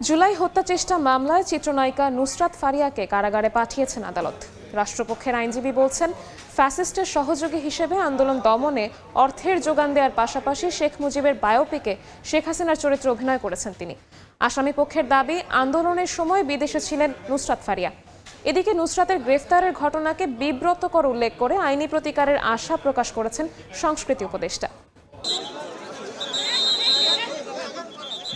জুলাই হত্যা চেষ্টা মামলায় চিত্রনায়িকা নুসরাত ফারিয়াকে কারাগারে পাঠিয়েছেন আদালত। রাষ্ট্রপক্ষের আইনজীবী বলছেন, ফ্যাসিস্টের সহযোগী হিসেবে আন্দোলন দমনে অর্থের যোগান দেওয়ার পাশাপাশি শেখ মুজিবের বায়োপিকে শেখ হাসিনার চরিত্রে অভিনয় করেছেন তিনি। আসামি পক্ষের দাবি, আন্দোলনের সময় বিদেশে ছিলেন নুসরাত ফারিয়া। এদিকে নুসরাতের গ্রেফতারের ঘটনাকে বিব্রতকর উল্লেখ করে আইনি প্রতিকারের আশা প্রকাশ করেছেন সংস্কৃতি উপদেষ্টা।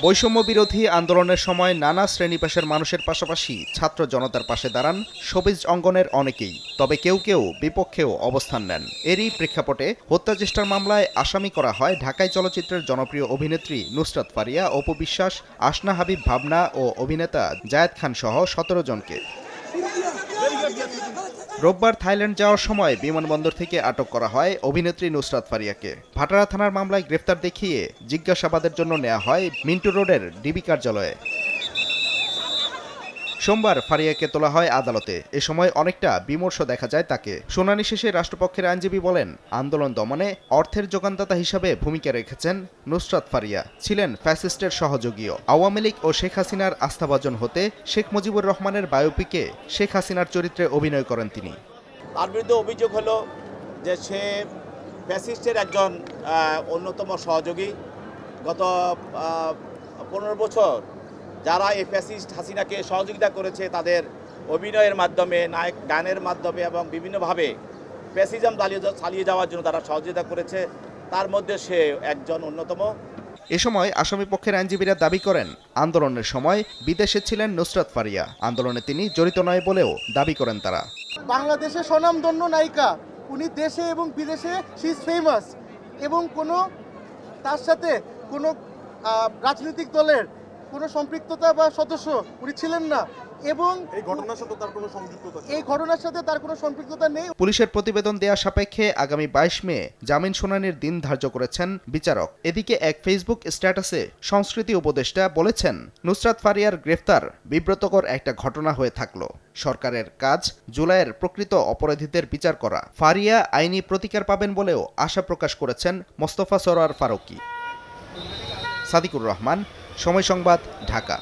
বৈষম্য বিরোধী আন্দোলনের সময় নানা শ্রেণি পেশার মানুষের পাশাপাশি ছাত্র জনতার পাশে দাঁড়ান সবিজ অঙ্গনের অনেকেই। তবে কেউ কেউ বিপক্ষেও অবস্থান নেন। এরই প্রেক্ষাপটে হত্যা চেষ্টার মামলায় আসামি করা হয় ঢাকায় চলচ্চিত্রের জনপ্রিয় অভিনেত্রী নুসরাত ফারিয়া, অপু বিশ্বাস আসনা হাবিব ভাবনা ও অভিনেতা জায়েদ খান সহ সতেরো জনকে। রোববার থাইল্যান্ড যাওয়ার সময় বিমানবন্দর থেকে আটক করা হয় অভিনেত্রী নুসরাত ফারিয়াকে। ভাটারা থানার মামলায় গ্রেফতার দেখিয়ে জিজ্ঞাসাবাদের জন্য নেওয়া হয় মিন্টু রোডের ডিবি কার্যালয়ে। সোমবার ফারিয়াকে তোলা হয় আদালতে। এ সময় অনেকটা বিমর্ষ দেখা যায় তাকে। শুনানি শেষে রাষ্ট্রপক্ষের আইনজীবী বলেন, আন্দোলন দমনে অর্থের যোগানদাতা হিসাবে ভূমিকা রেখেছেন নুসরাত ফারিয়া। ছিলেন ফ্যাসিস্টের সহযোগীও। আওয়ামী লীগ ও শেখ হাসিনার আস্থাভাজন হতে শেখ মুজিবুর রহমানের বায়োপিকে শেখ হাসিনার চরিত্রে অভিনয় করেন তিনি। তার বিরুদ্ধে অভিযোগ হলো যে সে ফ্যাসিস্টের একজন অন্যতম সহযোগী। গত পনেরো বছর যারা এই ফ্যাসিস্ট হাসিনাকে সহযোগিতা করেছে তাদের অভিনয়ের মাধ্যমে নায়ক গানের মাধ্যমে এবং বিভিন্নভাবে ফ্যাসিজম চালিয়ে চালিয়ে যাওয়ার জন্য তারা সহযোগিতা করেছে। তার মধ্যে সে একজন অন্যতম। এ সময় আসামি পক্ষের আইনজীবীরা দাবি করেন আন্দোলনের সময় বিদেশে ছিলেন নুসরাত ফারিয়া। আন্দোলনে তিনি জড়িত নয় বলেও দাবি করেন তারা। বাংলাদেশের স্বনামধন্য নায়িকা উনি দেশে এবং বিদেশে শি ইজ ফেমাস এবং কোনো তার সাথে কোনো রাজনৈতিক দলের কোনো সম্পৃক্ততা বা সদস্য উনি ছিলেন না এবং এই ঘটনার সাথে তার কোনো না। এই ঘটনার সাথে তার কোনো সম্পৃক্ততা নেই। পুলিশের প্রতিবেদন দেয়া সাপেক্ষে আগামী বাইশ মে জামিন শুনানির দিন ধার্য করেছেন বিচারক। এদিকে এক ফেসবুক স্ট্যাটাসে সংস্কৃতি উপদেষ্টা বলেছেন নুসরাত ফারিয়ার গ্রেফতার বিব্রতকর একটা ঘটনা হয়ে থাকল। সরকারের কাজ জুলাইয়ের প্রকৃত অপরাধীদের বিচার করা। ফারিয়া আইনি প্রতিকার পাবেন বলেও আশা প্রকাশ করেছেন মোস্তফা সরোয়ার ফারুকি। সাদিকুর রহমান সময় সংবাদ ঢাকা।